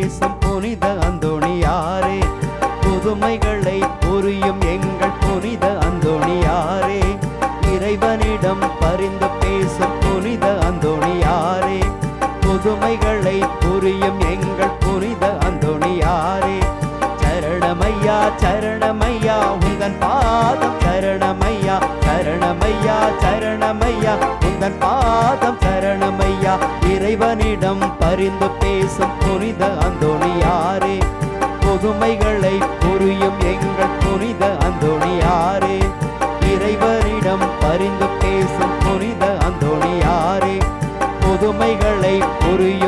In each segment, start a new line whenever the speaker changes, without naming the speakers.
தேசம் புனித அந்தோணியாரே. புதுமைகளை புரியும் எங்கள் புனித அந்தோணியாரே. இறைவனிடம் பரிந்து பேசும் புனித அந்தோணியாரே. புதுமைகளை புரியும் எங்கள் புனித அந்தோணியாரே. சரணமையா சரணமையா உந்தன் பாதம் சரணமையா. சரணமையா சரணமையா உந்தன் பாதம் சரணமையா. இறைவனிடம் அறிந்து பேசும் புனித அந்தோணியாரே புதுமைகளை புரியும் எங்கள் புனித அந்தோணியாரே இறைவரிடம் பரிந்து பேசும் புனித அந்தோணியாரே புதுமைகளை புரியும்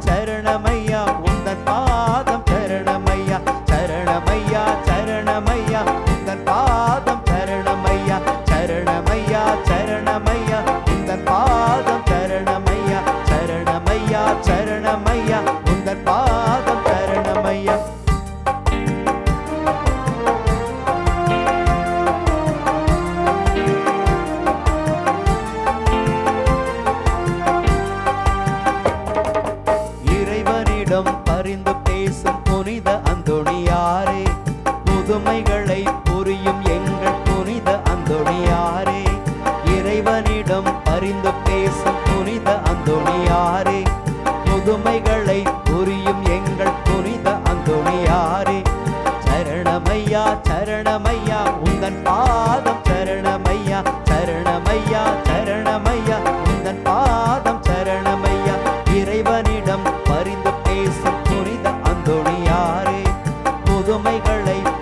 Jack. நேசம் புனித
மலைகளை